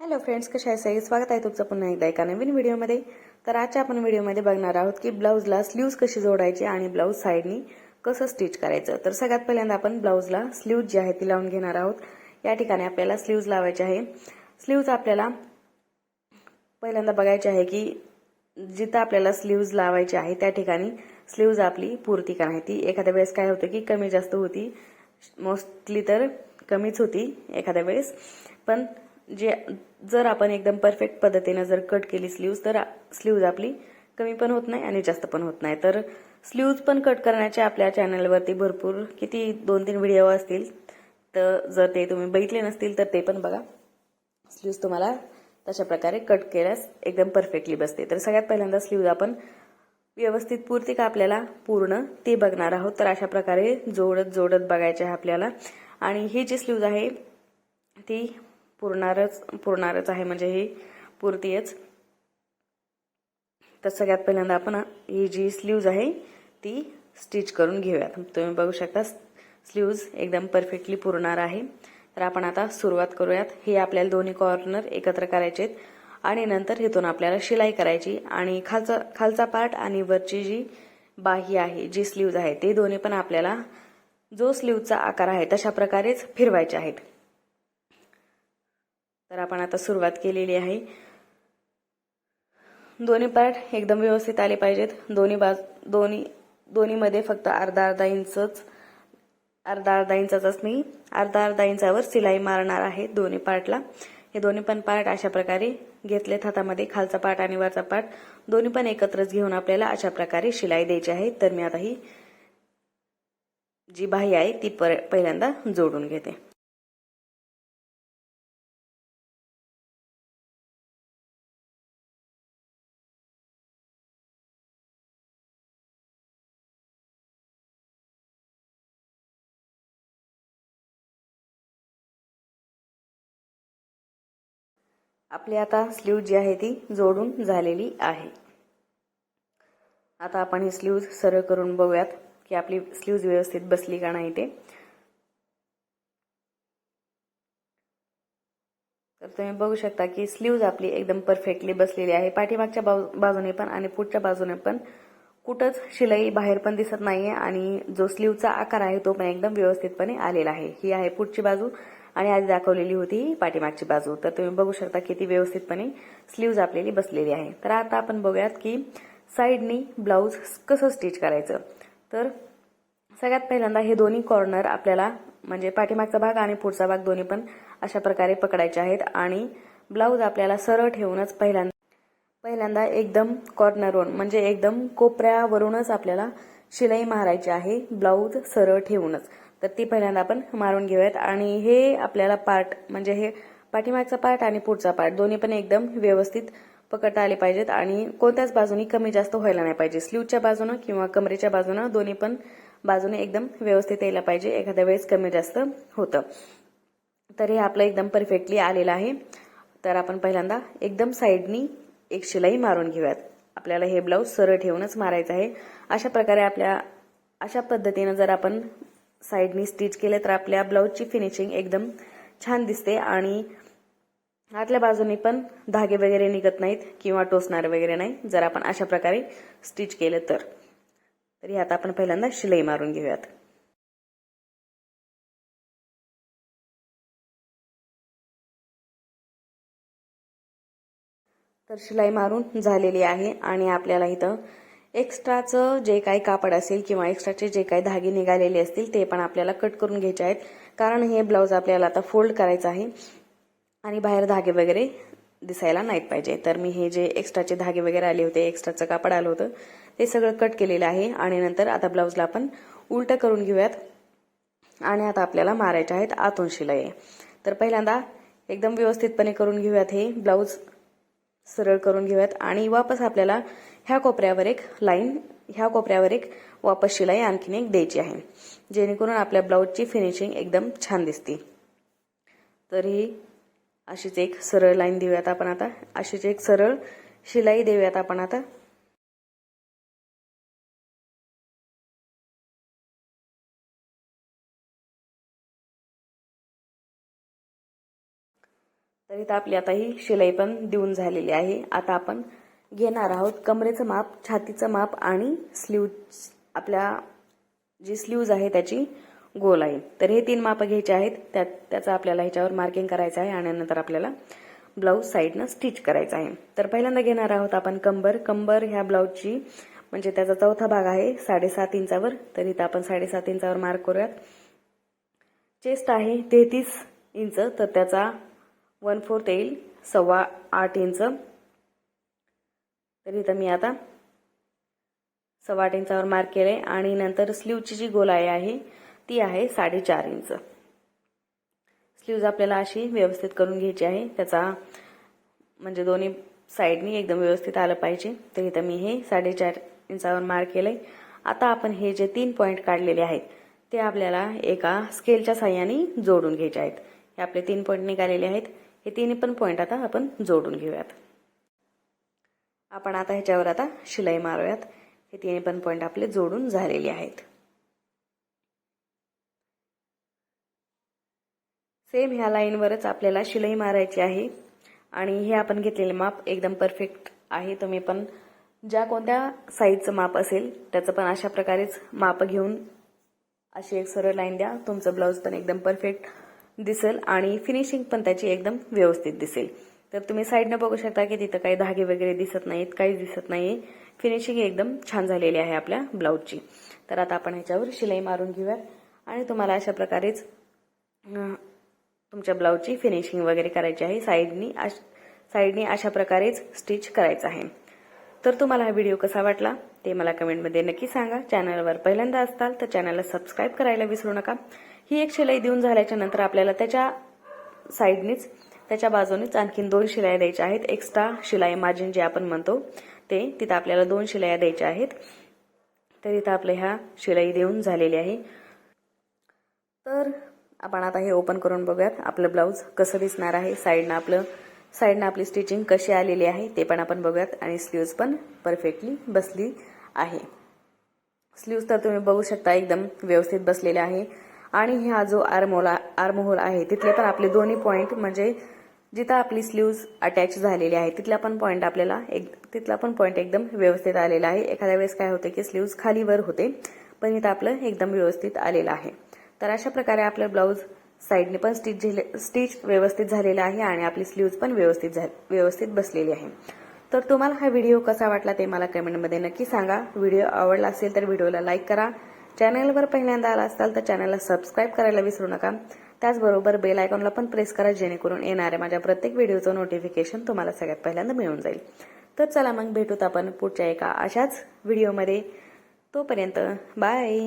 Hello friends कशा आहे? सई स्वागत आहे तुमचं पुन्हा एकदा एका नवीन व्हिडिओमध्ये. तर आजच्या आपण व्हिडिओमध्ये बघणार आहोत की ब्लाऊजला स्लीव्ज कशी जोडायची आणि ब्लाऊज साईडनी कसं स्टिच करायचं. तर सगळ्यात पहिल्यांदा आपण ब्लाऊजला स्लीव्ज जी आहे ती लावून घेणार आहोत. या ठिकाणी आपल्याला स्लीव्ज लावायचे आहे. स्लीव्ज आपल्याला पहिल्यांदा बघायचे आहे की जिथं आपल्याला स्लीव्ज लावायचे आहे त्या ठिकाणी स्लीव्ज आपली पूर्ती का ती एखाद्या वेळेस काय होतं की कमी जास्त होती मोस्टली तर कमीच होती एखाद्या वेळेस. पण जे जर आपण एकदम परफेक्ट पद्धतीनं जर कट केली स्लीव्ज तर स्लीव्ज आपली कमी पण होत नाही आणि जास्त पण होत नाही. तर स्लीव्ज पण कट करण्याचे आपल्या चॅनलवरती भरपूर किती दोन तीन व्हिडिओ असतील तर जर ते तुम्ही बघितले नसतील तर ते पण बघा. स्लीव्ज तुम्हाला तशा प्रकारे कट केल्यास एकदम परफेक्टली बसते. तर सगळ्यात पहिल्यांदा स्लीव्ज आपण व्यवस्थित पुरते का आपल्याला पूर्ण ते बघणार आहोत तर अशा प्रकारे जोडत जोडत बघायचे आहे आपल्याला. आणि हे जे स्लीव्ज आहे ती पुरणारच पुरणारच आहे. म्हणजे ही पुरतीच तर सगळ्यात पहिल्यांदा आपण ही जी स्लीव्ज आहे ती स्टिच करून घेऊयात. तुम्ही बघू शकता स्लीव्ज एकदम परफेक्टली पुरणार आहे. तर आपण आता सुरुवात करूयात. हे आपल्याला दोन्ही कॉर्नर एकत्र करायचे आहेत. आणि नंतर इथून आपल्याला शिलाई करायची. आणि खालचा खालचा पार्ट आणि वरची जी बाही आहे जी स्लीव्ज आहे ते दोन्ही पण आपल्याला जो स्लीवचा आकार आहे तशा प्रकारेच फिरवायचे आहेत. तर आपण आता सुरुवात केलेली आहे. दोन्ही पार्ट एकदम व्यवस्थित आले पाहिजेत. दोन्ही बाज दोन्ही दोन्हीमध्ये फक्त अर्धा अर्धा इंचच अर्धा अर्धा इंचाचाच मी अर्धा अर्धा इंचावर सिलाई मारणार आहे दोन्ही पार्टला हे दोन्ही पण पार्ट अशा प्रकारे घेतलेत हातामध्ये खालचा पार्ट आणि वरचा पार्ट दोन्ही पण एकत्रच घेऊन आपल्याला अशा प्रकारे शिलाई द्यायची आहे. तर मी आता ही जी बाही आहे ती पर पहिल्यांदा जोडून घेते. आपली आता स्लीव जी आहे ती जोडून झालेली आहे. आता आपण ही स्लीव्ज सरळ करून बघूयात की आपली स्लीव्ज व्यवस्थित बसली का नाही ते. तर तुम्ही बघू शकता की स्लीव्ज आपली एकदम परफेक्टली बसलेली आहे. पाठीमागच्या बाजूने पण आणि पुढच्या बाजूने पण कुठंच शिलाई बाहेर पण दिसत नाहीये आणि जो स्लीवचा आकार आहे तो पण एकदम व्यवस्थितपणे आलेला आहे. ही आहे पुढची बाजू. आणि आधी दाखवलेली होती पाठीमागची बाजू. तर तुम्ही बघू शकता किती व्यवस्थितपणे स्लीव्ज आपलेली बसलेली आहे. तर आता आपण बघूयात की साईडनी ब्लाऊज कसं स्टिच करायचं. तर सगळ्यात पहिल्यांदा हे दोन्ही कॉर्नर आपल्याला म्हणजे पाठीमागचा भाग आणि पुढचा भाग दोन्ही पण अशा प्रकारे पकडायचे आहेत. आणि ब्लाऊज आपल्याला सरळ ठेवूनच पहिल्यांदा पहिल्यांदा एकदम कॉर्नरवरून म्हणजे एकदम कोपऱ्यावरूनच आपल्याला शिलाई मारायची आहे. ब्लाऊज सरळ ठेवूनच. तर ती पहिल्यांदा आपण मारून घेऊयात. आणि हे आपल्याला पार्ट म्हणजे हे पाठीमागचा पार्ट आणि पुढचा पार्ट दोन्ही पण एकदम व्यवस्थित पकडता आले पाहिजेत. आणि कोणत्याच बाजूनी कमी जास्त व्हायला नाही पाहिजे. स्लीवच्या बाजूनं किंवा कमरेच्या बाजूनं दोन्ही पण बाजूने एकदम व्यवस्थित यायला पाहिजे. एखाद्या वेळेस कमी जास्त होतं. तर हे आपलं एकदम परफेक्टली आलेलं आहे. तर आपण पहिल्यांदा एकदम साईडनी एक शिलाई मारून घेऊयात. आपल्याला हे ब्लाऊज सरळ ठेवूनच मारायचं आहे. अशा प्रकारे आपल्या अशा पद्धतीनं जर आपण साईडनी स्टिच केले तर आपल्या ब्लाऊजची फिनिशिंग एकदम छान दिसते आणि आतल्या बाजूने पण धागे वगैरे निघत नाहीत किंवा टोचणार वगैरे नाही जर आपण अशा प्रकारे स्टिच केलं तर. तरी आता आपण पहिल्यांदा शिलाई मारून घेऊयात. तर शिलाई मारून झालेली आहे आणि आपल्याला इथं एक्स्ट्राचं जे काही कापड असेल किंवा एक्स्ट्राचे जे काही धागे निघालेले असतील ते पण आपल्याला कट करून घ्यायचे आहेत. कारण हे ब्लाऊज आपल्याला आता फोल्ड करायचं आहे आणि बाहेर धागे वगैरे दिसायला नाहीत पाहिजे. तर मी हे जे एक्स्ट्राचे धागे वगैरे आले होते एक्स्ट्राचं कापड आलं होतं ते सगळं कट केलेलं आहे. आणि नंतर आता ब्लाऊजला आपण उलटं करून घेऊयात. आणि आता आपल्याला मारायचे आहेत आतून शिलाई. तर पहिल्यांदा एकदम व्यवस्थितपणे करून घेऊयात हे ब्लाऊज. सरळ करून घेऊयात. आणि वापस आपल्याला ह्या कोपऱ्यावर एक लाईन ह्या कोपऱ्यावर एक वापस शिलाई आणखीन एक द्यायची आहे. जेणेकरून आपल्या ब्लाऊजची फिनिशिंग एकदम छान दिसते. तर ही अशीच एक सरळ लाईन देऊयात आपण आता. अशीच एक सरळ शिलाई देऊयात आपण आता. तर इथं आपली आता ही शिलाई पण देऊन झालेली आहे. आता आपण घेणार आहोत कमरेचं माप छातीचं माप आणि स्लीव आपल्या जी स्लीव्ज आहे त्याची गोल आहे तर हे तीन मापं घ्यायचे आहेत. त्यात त्याचं आपल्याला ह्याच्यावर मार्किंग करायचं आहे आणि नंतर आपल्याला ब्लाऊज साईडनं स्टिच करायचं आहे. तर पहिल्यांदा घेणार आहोत आपण कंबर. कंबर ह्या ब्लाऊजची म्हणजे त्याचा चौथा भाग आहे साडेसात इंचावर. तर इथं आपण साडेसात इंचावर मार्क करूयात. चेस्ट आहे तेहतीस इंच. तर त्याचा वन फोर्थ येईल सव्वा आठ इंच. तर इथं मी आता सव्वा आठ इंचावर मार्क केले आणि नंतर स्लीवची जी गोलाई आहे ती आहे साडेचार इंच. स्लीव्ज आपल्याला अशी व्यवस्थित करून घ्यायची आहे. त्याचा म्हणजे दोन्ही साईडनी एकदम व्यवस्थित आलं पाहिजे. तर इथं मी हे साडेचार इंचावर मार्क केलंय. आता आपण हे जे तीन पॉईंट काढलेले आहेत ते आपल्याला एका स्केलच्या साह्याने जोडून घ्यायचे आहेत. हे आपले तीन पॉईंट निघालेले आहेत. हे तिन्ही पण पॉईंट आता आपण जोडून घेऊयात. आपण आता ह्याच्यावर आता शिलाई मारूयात. हे तिन्ही पण पॉईंट आपले जोडून झालेले आहेत. सेम ह्या लाईनवरच आपल्याला शिलाई मारायची आहे. आणि हे आपण घेतलेले माप एकदम परफेक्ट आहे. तुम्ही पण ज्या कोणत्या साईजचं माप असेल त्याचं पण अशा प्रकारेच माप घेऊन अशी एक सरळ लाईन द्या. तुमचं ब्लाऊज पण एकदम परफेक्ट दिसेल आणि फिनिशिंग पण त्याची एकदम व्यवस्थित दिसेल. तर तुम्ही साईडनं बघू शकता की तिथं काही धागे वगैरे दिसत नाहीत काहीच दिसत नाही फिनिशिंग एकदम छान झालेली आहे आपल्या ब्लाऊजची तर आता आपण ह्याच्यावर शिलाई मारून घेऊयात. आणि तुम्हाला अशा प्रकारेच तुमच्या ब्लाऊजची फिनिशिंग वगैरे करायची आहे. साईडनी साईडनी अशा प्रकारेच स्टिच करायचं आहे. तर तुम्हाला हा व्हिडिओ कसा वाटला ते मला कमेंटमध्ये नक्की सांगा. चॅनलवर पहिल्यांदा असताल तर चॅनलला सबस्क्राईब करायला विसरू नका. ही एक शिलाई देऊन झाल्याच्यानंतर आपल्याला त्याच्या साईडनीच त्याच्या बाजूनेच आणखीन दोन शिलाया द्यायच्या आहेत. एक्स्ट्रा शिलाई मार्जिन जे आपण म्हणतो ते तिथं आपल्याला दोन शिलाया द्यायच्या आहेत. तर इथं आपल्या ह्या शिलाई देऊन झालेली आहे. तर आपण आता हे ओपन करून बघूयात. आपलं ब्लाऊज कसं दिसणार आहे साईडनं आपलं साईडनं आपली स्टिचिंग कशी आलेली आहे ते पण आपण बघूयात. आणि स्लीव्ज पण परफेक्टली बसली आहे. स्लीव्ज तर तुम्ही बघू शकता एकदम व्यवस्थित बसलेले आहे. आणि हा जो आर्मोला आर्महोल आहे तिथले पण आपले दोन्ही पॉईंट म्हणजे जिथं आपली स्लीव्ज अटॅच झालेली आहे तिथला पण पॉईंट आपल्याला एक तिथला पण पॉईंट एकदम व्यवस्थित आलेला आहे. एखाद्या वेळेस काय होते की स्लीव्ज खालीवर होते पण इथं आपलं एकदम व्यवस्थित आलेलं आहे. तर अशा प्रकारे आपलं ब्लाऊज साईडने पण स्टिच झाले स्टिच व्यवस्थित झालेलं आहे आणि आपली स्लीव्ज पण व्यवस्थित झा व्यवस्थित बसलेली आहे. तर तुम्हाला हा व्हिडिओ कसा वाटला ते मला कमेंटमध्ये नक्की सांगा. व्हिडिओ आवडला असेल तर व्हिडिओला लाईक करा. चॅनलवर पहिल्यांदा आला असाल तर चॅनलला सबस्क्राईब करायला विसरू नका. त्याचबरोबर बेल आयकॉनला पण प्रेस करा जेणेकरून येणाऱ्या माझ्या प्रत्येक व्हिडिओचं नोटिफिकेशन तुम्हाला सगळ्यात पहिल्यांदा मिळून जाईल. तर चला मग भेटूत आपण पुढच्या एका अशाच व्हिडिओमध्ये. तोपर्यंत बाय